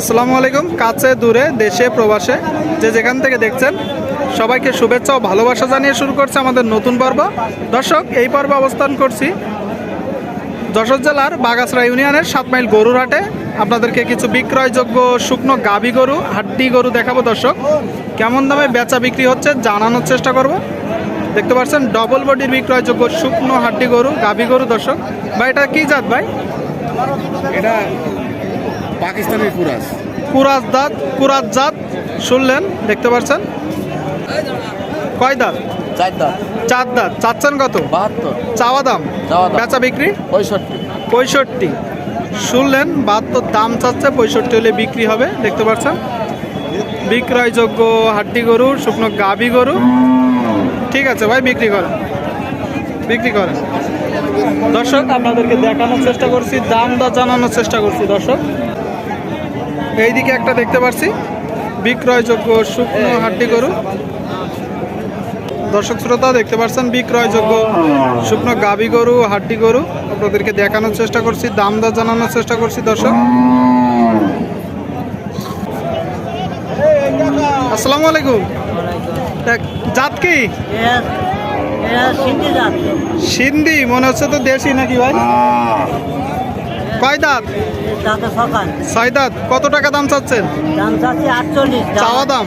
আসসালামু আলাইকুম, কাছে, দূরে, দেশে, প্রবাসে, যে যেখান থেকে দেখছেন, সবাইকে শুভেচ্ছা ও ভালোবাসা জানিয়ে শুরু করছে আমাদের নতুন পর্ব। দর্শক, এই পর্বে অবস্থান করছি যশোর জেলার বাগাসরা ইউনিয়নের সাত মাইল গরুর হাটে আপনাদেরকে কিছু বিক্রয়যোগ্য শুকনো গাবি গরু, হাড্ডি গরু দেখাবো দর্শক। কেমন দামে বেচা বিক্রি হচ্ছে জানানোর চেষ্টা করব। দেখতে পাচ্ছেন ডবল বডির বিক্রয়যোগ্য শুকনো হাড্ডি গরু গাবি গরু দর্শক। ভাই, এটা কী জাত ভাই? এটা পাকিস্তানের কুরাস। কুরাজ দাঁত কুরাজ জাত শুনলেন দেখতে পাচ্ছেন কয় দাঁত? চার দাঁত। চার দাঁত। চাচ্ছেন কত? বাহাত্তর। চাওয়া দাম? চাওয়া দাম। বেচা বিক্রি? পঁয়ষট্টি। পঁয়ষট্টি। শুনলেন বাহাত্তর দাম চাচ্ছে পঁয়ষট্টি হলে বিক্রি হবে দেখতে পাচ্ছেন বিক্রয়যোগ্য হাড্ডি গরু শুকনো গাভি গরু। ঠিক আছে ভাই বিক্রি করেন। বিক্রি করেন। দর্শক আপনাদেরকে দেখানোর চেষ্টা করছি দাম দর জানানোর চেষ্টা করছি দর্শক। এইদিকে একটা দেখতে পাচ্ছি বিক্রয়যোগ্য শুকনো হাড্ডি গরু। দর্শক শ্রোতা, দেখতে পাচ্ছেন বিক্রয়যোগ্য শুকনো গাবি গরু, হাড্ডি গরু। আপনাদেরকে দেখানোর চেষ্টা করছি, দাম দর জানানোর চেষ্টা করছি দর্শক। আসসালামু আলাইকুম। জাত কি? সিন্ধি, মনে হচ্ছে তো দেশি নাকি ভাই? কয় দাঁত? দাঁতে সকাল। ছয় দাঁত কত টাকা দাম চাচ্ছেন? দাম চাচ্ছি আটচল্লিশ চাওয়া দাম?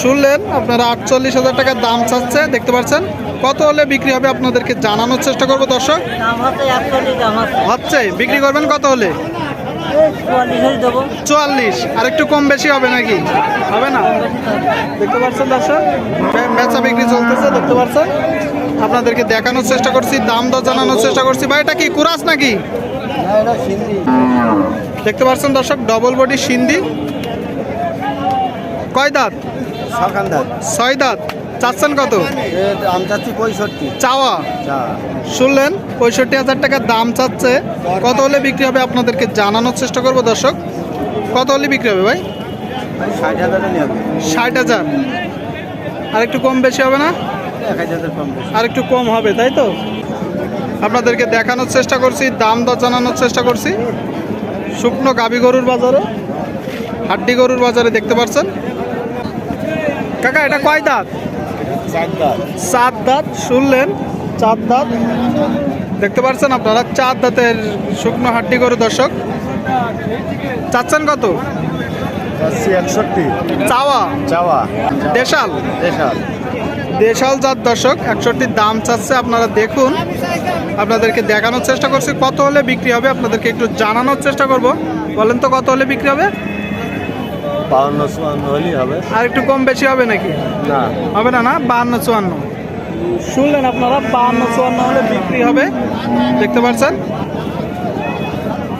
শুনলেন আপনারা আটচল্লিশ হাজার টাকা দাম চাচ্ছে দেখতে পাচ্ছেন? কত হলে বিক্রি হবে আপনাদেরকে জানানোর চেষ্টা করব দর্শক? হচ্ছে বিক্রি করবেন কত হলে? চুয়াল্লিশ আর একটু কম বেশি হবে নাকি? হবে না? দেখতে পাচ্ছেন দর্শক? বেচা বিক্রি চলতেছে দেখতে পাচ্ছেন? আপনাদেরকে দেখানোর চেষ্টা করছি দাম দর জানানোর চেষ্টা করছি। ভাই এটা কি কুরাস নাকি? দেখতে পাচ্ছেন দর্শক ডবল বডি সিন্ধি। কয় দাঁত? ছয় দাঁত। চাচ্ছেন কত? দাম চাচ্ছি পঁয়ষট্টি। চাওয়া? শুনলেন পঁয়ষট্টি হাজার টাকা দাম চাচ্ছে। কত হলে বিক্রি হবে আপনাদেরকে জানানোর চেষ্টা করব দর্শক। কত হলে বিক্রি হবে ভাই? ষাট ষাট হাজার। আর একটু কম বেশি হবে না? আর একটু কম হবে তাই তো? আপনাদেরকে দেখানোর চেষ্টা করছি দাম দর জানানোর চেষ্টা করছি। শুকনো গাবি গরুর বাজারে হাড্ডি গরুর বাজারে দেখতে পাচ্ছেন। কাকা এটা কয় দাঁত? চার দাঁত। শুনলেন? চার দাঁত। দেখতে পাচ্ছেন আপনারা চার দাঁতের শুকনো হাড্ডি গরু দর্শক। চাচ্ছেন কত? চাওয়া? চাওয়া। দেশাল? দেশাল। দেশাল জাত দর্শক একষট্টির দাম চাচ্ছে আপনারা দেখুন। আপনাদেরকে দেখানোর চেষ্টা করছি কত হলে বিক্রি হবে আপনাদেরকে একটু জানানোর চেষ্টা করব। বলেন তো কত হলে বিক্রি হবে? বাউন্ন চুয়ান্ন হলেই হবে। আর একটু কম বেশি হবে নাকি? না। হবে না না? বাহান্ন চুয়ান্ন। শুনলেন আপনারা বাহান্ন চুয়ান্ন হলে বিক্রি হবে। দেখতে পাচ্ছেন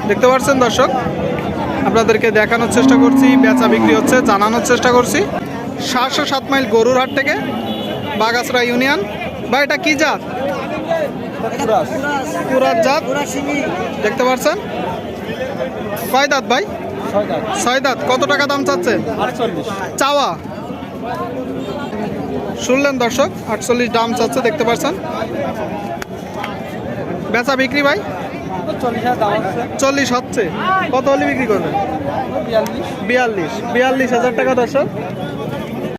দেখতে পাচ্ছেন দর্শক? আপনাদেরকে দেখানোর চেষ্টা করছি বেচা বিক্রি হচ্ছে জানানোর চেষ্টা করছি। সাতশো সাত মাইল গরুর হাট থেকে বাগাসরা ইউনিয়ন। বা এটা কি জাত? জাত? দেখতে পাচ্ছেন কয় দাঁত ভাই? ছয় দাঁত। কত টাকা দাম চাচ্ছে চাওয়া। শুনলেন দর্শক আটচল্লিশ দাম চাচ্ছে দেখতে পাচ্ছেন বেচা বিক্রি ভাই? চল্লিশ হচ্ছে। কত হলে বিক্রি করবেন? বিয়াল্লিশ। বিয়াল্লিশ হাজার টাকা দর্শক।